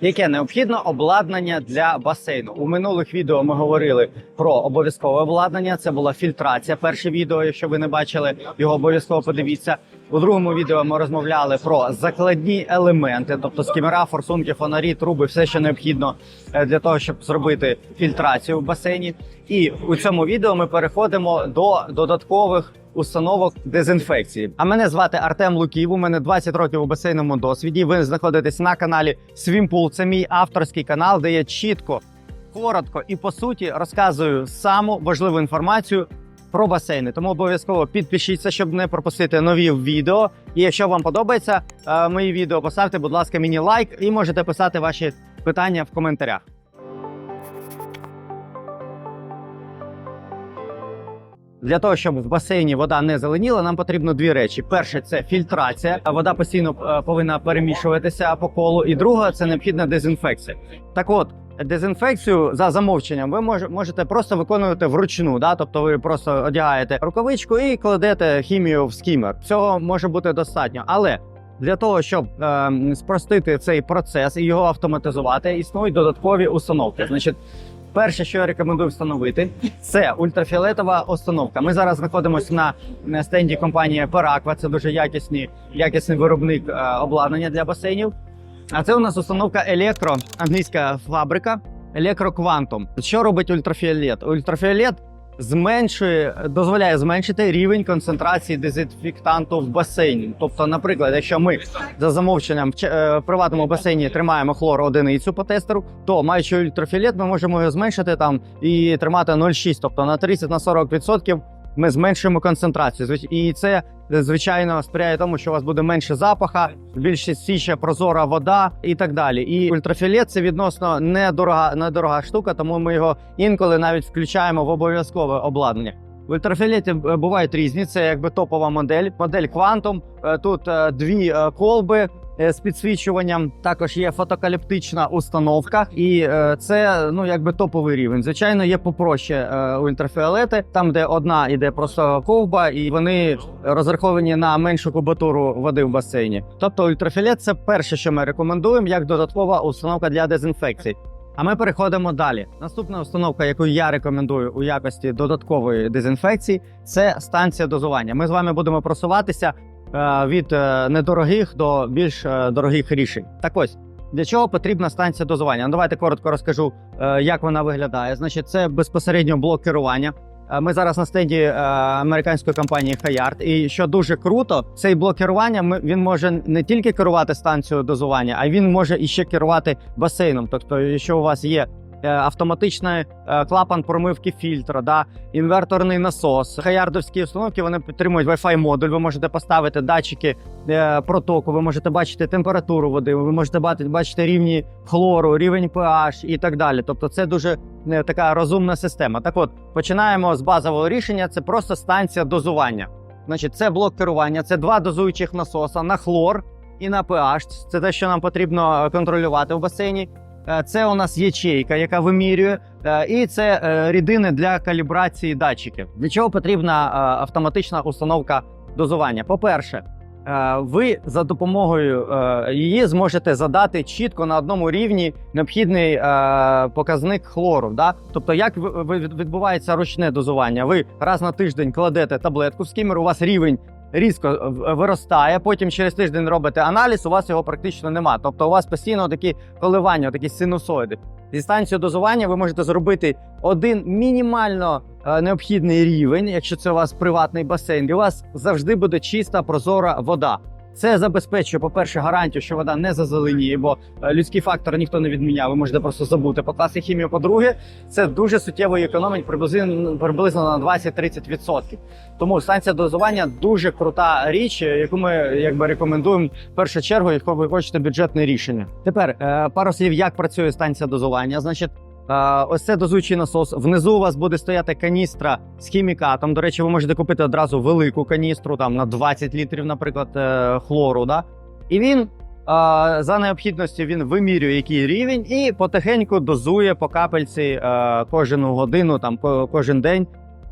Яке необхідно обладнання для басейну? У минулих відео ми говорили про обов'язкове обладнання. Це була фільтрація. Перше відео, якщо ви не бачили, його обов'язково подивіться. У другому відео ми розмовляли про закладні елементи, тобто скімера, форсунки, фонарі, труби, все, що необхідно е, для того, щоб зробити фільтрацію в басейні. І у цьому відео ми переходимо до додаткових установок дезінфекції. А мене звати Артем Луків. У мене 20 років у басейному досвіді. Ви знаходитесь на каналі Свімпул. Це мій авторський канал, де я чітко, коротко і по суті розказую саму важливу інформацію. Про басейни, тому обов'язково підпишіться, щоб не пропустити нові відео. І якщо вам подобається е, мої відео, поставте, будь ласка, мені лайк і можете писати ваші питання в коментарях. Для того, щоб в басейні вода не зеленіла, нам потрібно дві речі: перше це фільтрація. Вода постійно е, повинна перемішуватися по колу. І друга це необхідна дезінфекція. Так от. Дезінфекцію за замовченням ви мож- можете просто виконувати вручну, да? тобто ви просто одягаєте рукавичку і кладете хімію в скімер. Цього може бути достатньо, але для того, щоб е, спростити цей процес і його автоматизувати, існують додаткові установки. Значить, перше, що я рекомендую встановити, це ультрафіолетова установка. Ми зараз знаходимося на, стенді компанії Параква. Це дуже якісні, якісний виробник е, обладнання для басейнів. А це у нас установка електро, англійська фабрика електроквантум. Що робить ультрафіолет? Ультрафіолет зменшує, дозволяє зменшити рівень концентрації дезінфектанту в басейні. Тобто, наприклад, якщо ми за замовченням е, в приватному басейні тримаємо хлор одиницю по тестеру, то маючи ультрафіолет, ми можемо його зменшити там і тримати 0,6, тобто на 30 на 40% ми зменшуємо концентрацію. І це е, звичайно сприяє тому, що у вас буде менше запаха, більш чистіша прозора вода і так далі. І ультрафіолет це відносно недорога, недорога штука, тому ми його інколи навіть включаємо в обов'язкове обладнання. В ультрафіолеті е, бувають різні. Це якби топова модель. Модель Quantum. Е, Тут дві колби. Е, З підсвічуванням також є фотокаліптична установка, і е, це ну якби топовий рівень. Звичайно, є попроще е, ультрафіолети, там де одна іде просто ковба, і вони розраховані на меншу кубатуру води в басейні. Тобто ультрафіолет це перше, що ми рекомендуємо, як додаткова установка для дезінфекції. А ми переходимо далі. Наступна установка, яку я рекомендую у якості додаткової дезінфекції, це станція дозування. Ми з вами будемо просуватися від е, недорогих до більш е, дорогих рішень. Так ось. Для чого потрібна станція дозування? Ну, давайте коротко розкажу, е, як вона виглядає. Значить, це безпосередньо блок керування. Е, Ми зараз на стенді е, американської компанії Hayard. І що дуже круто, цей блок керування він може не тільки керувати станцією дозування, а він може іще керувати басейном. Тобто, якщо у вас є е, автоматичний е, клапан промивки фільтра, да, інверторний насос, хаярдовські установки вони підтримують Wi-Fi модуль. Ви можете поставити датчики е, протоку, ви можете бачити температуру води, ви можете бачити, рівні хлору, рівень pH і так далі. Тобто, це дуже е, така розумна система. Так от починаємо з базового рішення. Це просто станція дозування. Значить, це блок керування, це два дозуючих насоса на хлор і на pH. Це те, що нам потрібно е, контролювати в басейні. Е, Це у нас ячейка, яка вимірює, е, і це е, рідини для калібрації датчиків. Для чого потрібна автоматична установка дозування? По-перше, ви за допомогою її зможете задати чітко на одному рівні необхідний показник хлору. Да? Тобто, як відбувається ручне дозування? Ви раз на тиждень кладете таблетку в скімер, у вас рівень різко виростає. Потім через тиждень робите аналіз, у вас його практично нема. Тобто, у вас постійно такі коливання, такі синусоїди. Зі станцією дозування ви можете зробити один мінімально е, необхідний рівень, якщо це у вас приватний басейн, і у вас завжди буде чиста прозора вода. Це забезпечує, по-перше, гарантію, що вода не зазеленіє, бо е, людський фактор ніхто не відміняв. Ви можете просто забути покласти хімію. По-друге, це дуже суттєво економить приблизно приблизно на 20-30%. Тому станція дозування дуже крута річ, яку ми якби рекомендуємо в першу чергу, якщо ви хочете бюджетне рішення. Тепер е, пару слів, як працює станція дозування. Значить, е, ось це дозуючий насос. Внизу у вас буде стояти каністра з хімікатом. До речі, ви можете купити одразу велику каністру, там на 20 літрів, наприклад, е, хлору. Да? І він за необхідністю він вимірює який рівень і потихеньку дозує по капельці е, кожну годину, там кожен день.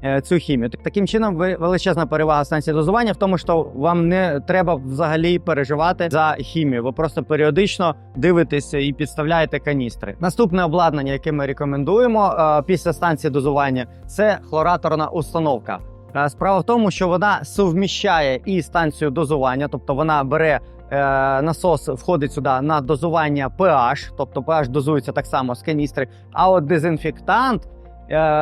Е, цю хімію. Таким чином, величезна перевага станції дозування в тому, що вам не треба взагалі переживати за хімію. Ви просто періодично дивитеся і підставляєте каністри. Наступне обладнання, яке ми рекомендуємо е, після станції дозування, це хлораторна установка. Е, Справа в тому, що вона совміщає і станцію дозування, тобто вона бере е, насос, входить сюди на дозування pH, тобто pH дозується так само з каністри. А от дезінфектант,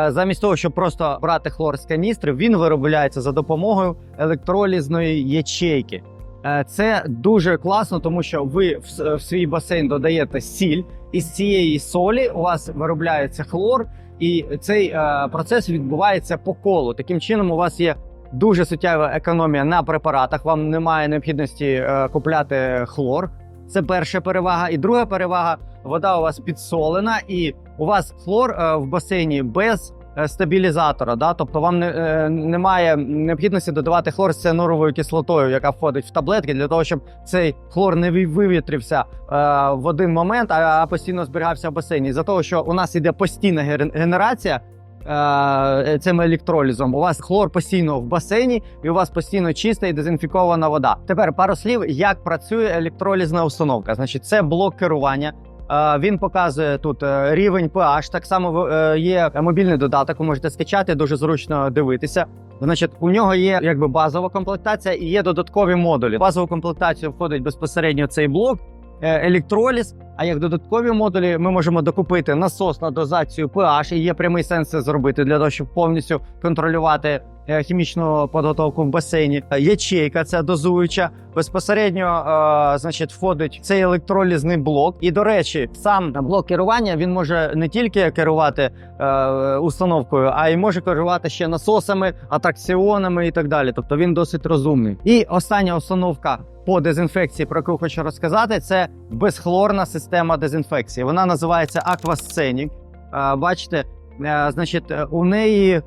замість того, щоб просто брати хлор з каністри, він виробляється за допомогою електролізної ячейки. Е, Це дуже класно, тому що ви в свій басейн додаєте сіль, і з цієї солі у вас виробляється хлор, і цей е, процес відбувається по колу. Таким чином, у вас є дуже суттєва економія на препаратах. Вам немає необхідності е, купляти хлор. Це перша перевага. І друга перевага вода у вас підсолена, і у вас хлор е, в басейні без е, стабілізатора. Да? Тобто вам не, е, немає необхідності додавати хлор з циануровою кислотою, яка входить в таблетки, для того, щоб цей хлор не вивітрився в один момент, а, постійно зберігався в басейні. За того, що у нас іде постійна ген- генерація. Цим електролізом у вас хлор постійно в басейні, і у вас постійно чиста і дезінфікована вода. Тепер пару слів, як працює електролізна установка. Значить, це блок керування. Він показує тут е, рівень pH. Так само е, є мобільний додаток. Ви можете скачати, дуже зручно дивитися. Значить, у нього є якби базова комплектація і є додаткові модулі. Базову комплектацію входить безпосередньо цей блок, е, електроліз. А як додаткові модулі ми можемо докупити насос на дозацію pH, і є прямий сенс це зробити для того, щоб повністю контролювати хімічну підготовку в басейні. Е, Ячейка це дозуюча. Безпосередньо е, значить, входить цей електролізний блок. І до речі, сам блок керування він може не тільки керувати е, установкою, а й може керувати ще насосами, атракціонами і так далі. Тобто він досить розумний. І остання установка по дезінфекції, про яку хочу розказати, це безхлорна система дезінфекції. Вона називається. Е, Бачите, е, значить, е, у неї е,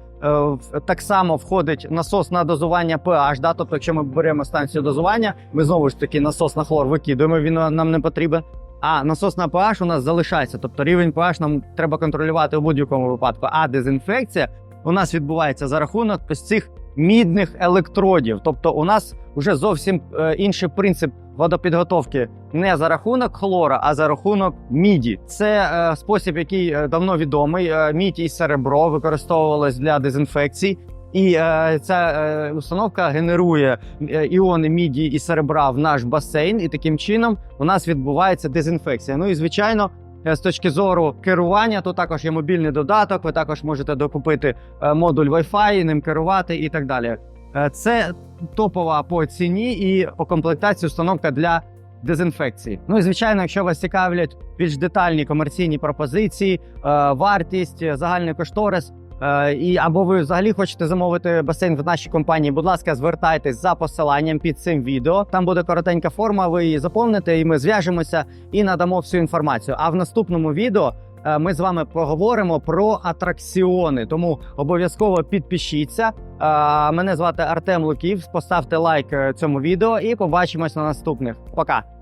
так само входить насос на дозування pH. Да? Тобто, якщо ми беремо станцію дозування, ми знову ж таки насос на хлор викидуємо, він нам не потрібен. А насос на pH у нас залишається. Тобто рівень pH нам треба контролювати у будь-якому випадку. А дезінфекція у нас відбувається за рахунок ось цих мідних електродів. Тобто, у нас вже зовсім е, інший принцип водопідготовки не за рахунок хлора, а за рахунок міді. Це е, спосіб, який е, давно відомий. Е, мідь і серебро використовувалось для дезінфекції. І е, ця е, установка генерує іони міді і серебра в наш басейн, і таким чином у нас відбувається дезінфекція. Ну і звичайно, з точки зору керування, то також є мобільний додаток. Ви також можете докупити е, модуль Wi-Fi, ним керувати і так далі. Е, Це топова по ціні і по комплектації установка для дезінфекції. Ну і звичайно, якщо вас цікавлять більш детальні комерційні пропозиції, е, вартість, е, загальний кошторис. Е, І або ви взагалі хочете замовити басейн в нашій компанії, будь ласка, звертайтесь за посиланням під цим відео. Там буде коротенька форма, ви її заповните, і ми зв'яжемося і надамо всю інформацію. А в наступному відео е, ми з вами поговоримо про атракціони. Тому обов'язково підпишіться. Е, Мене звати Артем Луків. Поставте лайк цьому відео і побачимось на наступних. Пока.